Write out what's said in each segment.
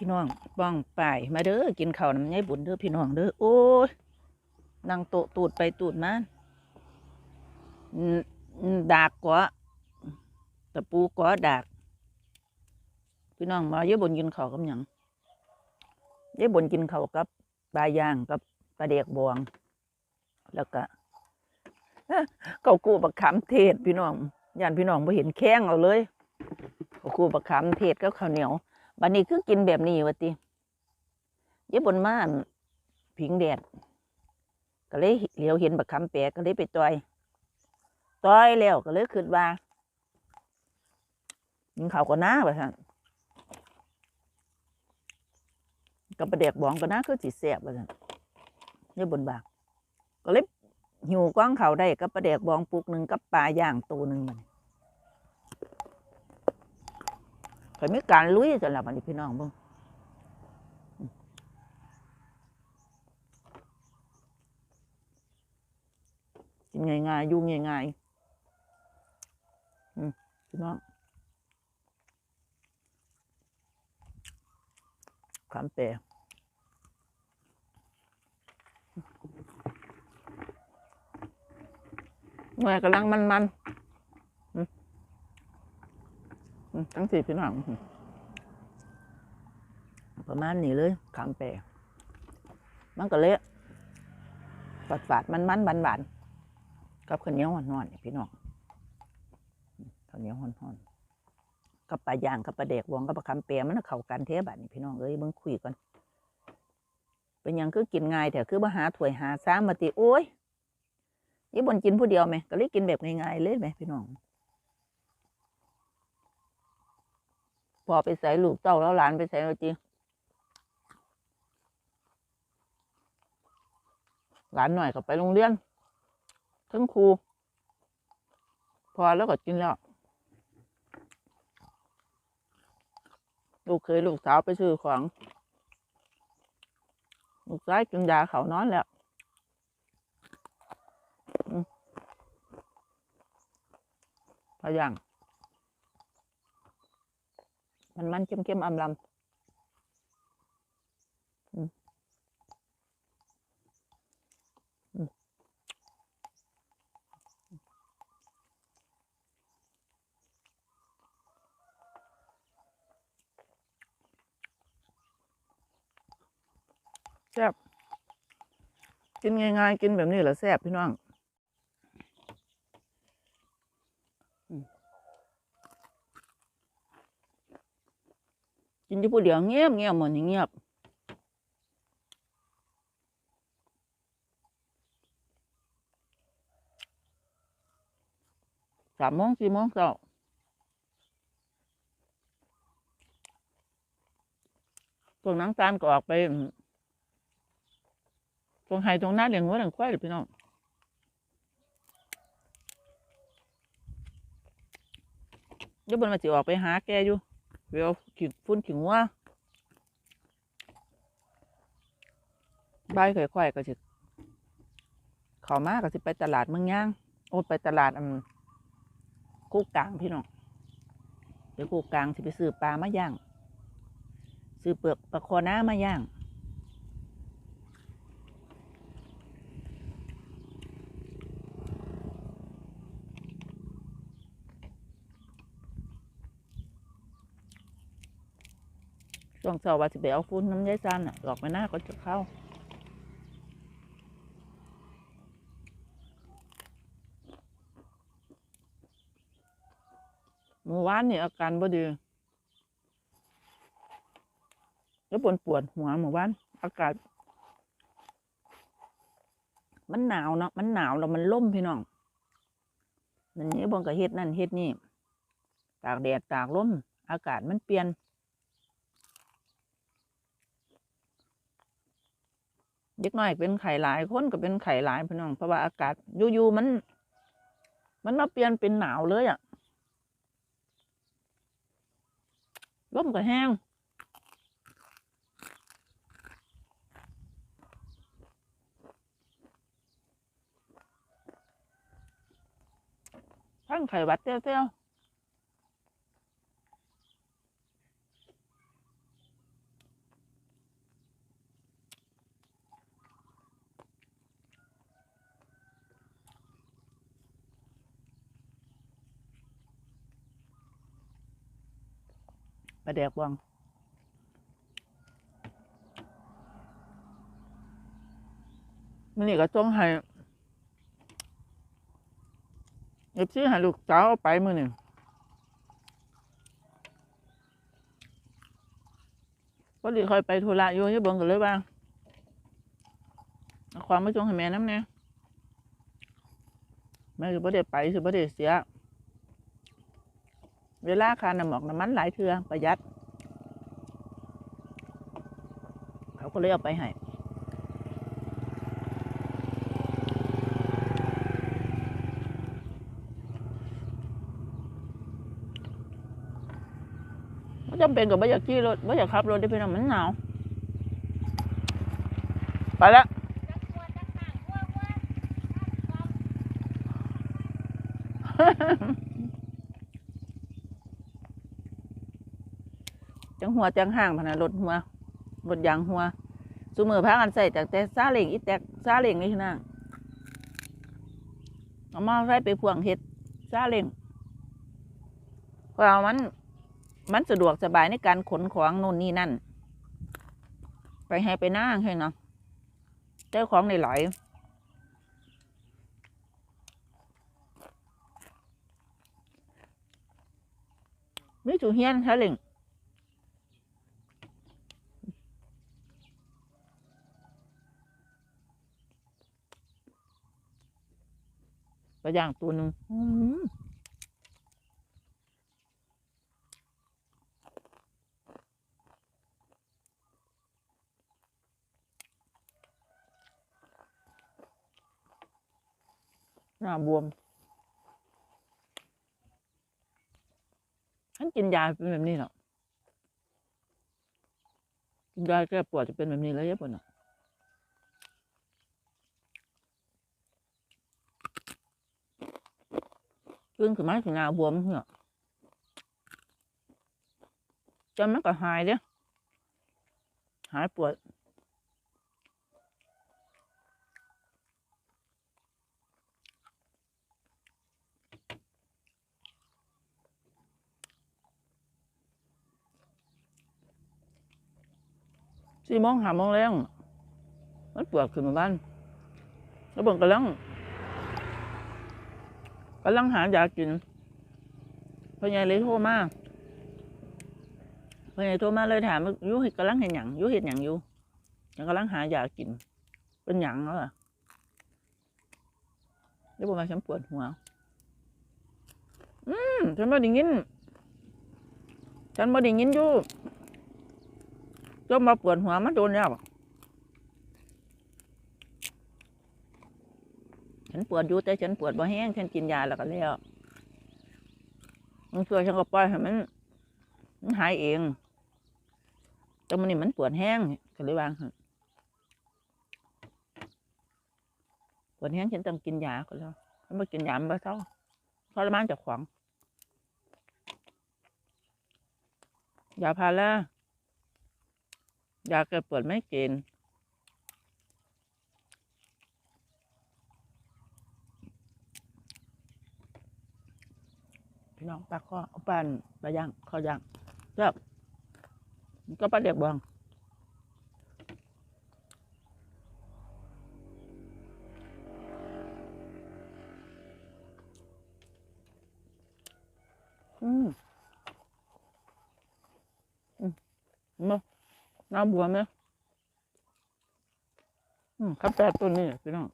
พี่น้องบ้องป่ายมาเด้อกินข้าวน้ำยายบุญเด้อพี่น้องเด้อโอ้ยนั่งโตตูดไปตูดมาดากกว่าตะปูกว่าดาก พี่น้องมายายบุญกินข้าวกับหยังยายบุญกินข้าวกับปลาย่างกับปลาเด็กบวง แล้วก็เกากูบักขามเทศพี่น้องย่านพี่น้องไ่เห็นแข้งเอาเลยเกากูบักขามเทศกับข้าวเหนียว บันนี้คือกินแบบนี้วะติเย็บบนม่านผิงแดด ก็เลยเหลียวเห็นบักคำแปลก็เลยไปต่อยต่อยแล้วก็เลยคิดว่ากินข้าวก็น่าว่าซั่นกับประเดกบองก็น่าคือสิแซ่บว่าซั่นเย็บบนบาก ก็เลยหิวกว้างเขาได้กับประเดกบองปุกหนึ่งกับปลาย่างตัวหนึ่งมัน ข่อยมีการลุยกันแล้วบันพี่น้องเบิ่งกินง่ายๆยู่ง่ายๆอืมพี่น้องขามเปรหน่วยกำลังมันๆอืมอืม ทั้งสี่พี่น้องประมาณนี้เลยขามแปรมันก็เละฝาดฝาดมันมันบานบานกับข้าวเหนียวห่อนๆนี่พี่น้องข้าวเหนียวห่อนๆกับปลาย่างกับปลาเด็กวองกับปลาคำแปรมันเข้ากันเทบาดนี่พี่น้องเอ้ยเบิ่งคุยกันเป็นยังคือกินง่ายแต่คือมาหาถ้วยหาซ้ำมาติโอ้ยยี่บนกินผู้เดียวไหมก็เลยกินแบบง่ายๆเลยไหมพี่น้อง พอไปใส่ลูกเต้าแล้วหลานไปใส่เอาจริงหลานหน่อยก็ไปโรงเรียนทั้งครู พอแล้วก็กินแล้ว ลูกเคยลูกสาวไปซื้อของ ลูกชายกินยาเขานอนแล้วอืมพอยัง มันมันเข้มๆอำลำอืมอืมแซ่บกินง่ายๆ กินแบบนี้แหละแซ่บพี่น้อง กินอยู่ผู้เดียวเงียบเงียบหมดนี่เงียบสามโมงสี่โมงเช้าพวกหนังตาลก็ออกไปตรงไฮตรงหน้าเลี้ยงวัวเลี้ยงควายเลยพี่น้องเดี๋ยวบนมาสิออกไปหาแกอยู่ เดี๋ยวขิงฟุ้นจิงว่าใบายค่อยๆก็สิเข้ามาก็สิไปตลาดเมืองย่าง โอ้ไปตลาดอืมคู่กลางพี่น้องเดี๋ยวกูกลางสิไปซื้อปลามาย่าง ซื้อเปลือกปลาคอน้ามาย่าง ช่วงเช้าว่าสิไปเอาฟุ้นน้ำยายซันอะหลอกไปหน้าก็จะเข้าเมื่อวานนี่อาการบ่ดีแล้วปวดปวดหัวเมื่อวานอากาศ มันหนาวเนาะมันหนาวแล้วมันล่มพี่น้องมันนี้บนกับเฮ็ดนั่นเฮ็ดนี่ ตากแดดตากลมอากาศมันเปลี่ยน เด็กน้อยเป็นไข่หลายคนก็เป็นไข่หลายพี่น้องเพราะว่าอากาศอยู่ๆมัน มันมาเปลี่ยนเป็นหนาวเลยอะ่ะลมก็แห้งทั้งไข่วัดเตี้ยว ลาแดกบองมันนี่ก็ต้องให้เอฟซีให้ลูกสาวเอาไปมือหนึ่งพอดีคอยไปธุระอยู่ที่เบิงกันเลยบ้างความไม่จงให้แม่น้ำเนี่ยแม่คือประเดี๋ไปคือประเดี๋เสีย เวลาคาน้ำหมอกน้ำมันหลายเทือประหยัด เขาก็เลยเอาไปให้ไม่จำเป็นกับไม่อยากขี่รถไม่อยากขับรถได้เพียงแต่มันหนาว ไปแล้ว จังหัวจังห่างพะนะรถหัวรถยางหัวสุมือพากันใส่จากแต่ซาเล่งอีแตกซาเล่งนี่นะเอามาใส่ไปพ่วงเห็ดซาเล่งเพราะมัน มันสะดวกสบายในการขนของโน่นนี่นั่น ไปให้ไปหน้าใช่เนาะเจ้าของในหลายไม่ถูเฮียนซาเล่ง ปลาย่างตัวหนึ่งหน้าบวมฉันกินยาเป็นแบบนี้เหรอกินยาแก้ปวดจะเป็นแบบนี้แล้วยังปวดเนาะขึ้นขึ้นมาถึงหน้าบวมเหรอจนมันก็หายเด้หายปวดสี่โมงหาโมงแรงมันปวดขึ้นมาบ้านแล้วเบิ่งกำลัง กำลังหายากินพ่อใหญ่เลยโทรมาพ่อใหญ่โทรมาเลยถามยูเห็ดกำลังเห็นหยังยูเห็ดหยังอยู่ยังกำลังหายากิน เป็นหยังแล้วล่ะแล้วบอกว่าฉันปวดหัว อืมฉันบ่ได้ยิน ฉันบ่ได้ยินอยู่จนมาปวดหัวมันโดนแล้ว ฉันปวดอยู่แต่ฉันปวดบ่แห้งฉันกินยาแล้วก็แล้วมันเพื่อฉันก็ปล่อยให้มันมันหายเองแต่มันนี่มันปวดแห้งก็เลยวางปวดแห้งฉันต้องกินยาก็แล้วถ้าไม่กินยามันไม่เท่าทรมานจากขวางยาพารา ยาแก้ปวดไม่เกณ พี่น้องปลาข้อเอาปลาปลาย่างข้อย่างเจ้าก็ปลาเด็กบองอืมอืมมาน้ำบัวไหมอืมข้าวแปดต้นนี่พี่น้อง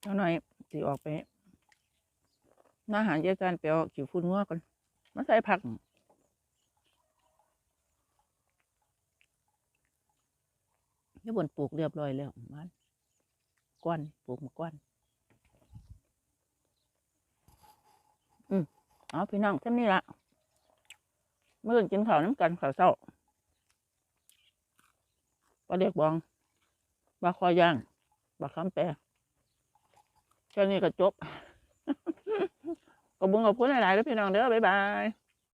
เจ้าหน่อยสิออกไปหน้าหารเยอะกันไปเอาขิวฟุ้นงัวก่อนมาใส่ผักนี่บนปลูกเรียบร้อยแล้วมันก้อนปลูกมาก้อนเอาพี่น้องเท่านี้ละเมื่อกินข้าวน้ำกันข้าวเช้าปลาเรียกบองปลาคอย่างปลาคำแปร แค่นี้ก็จบก็บุญกับคุณหลายๆแล้วพี่น้องเด้อบ๊ายบาย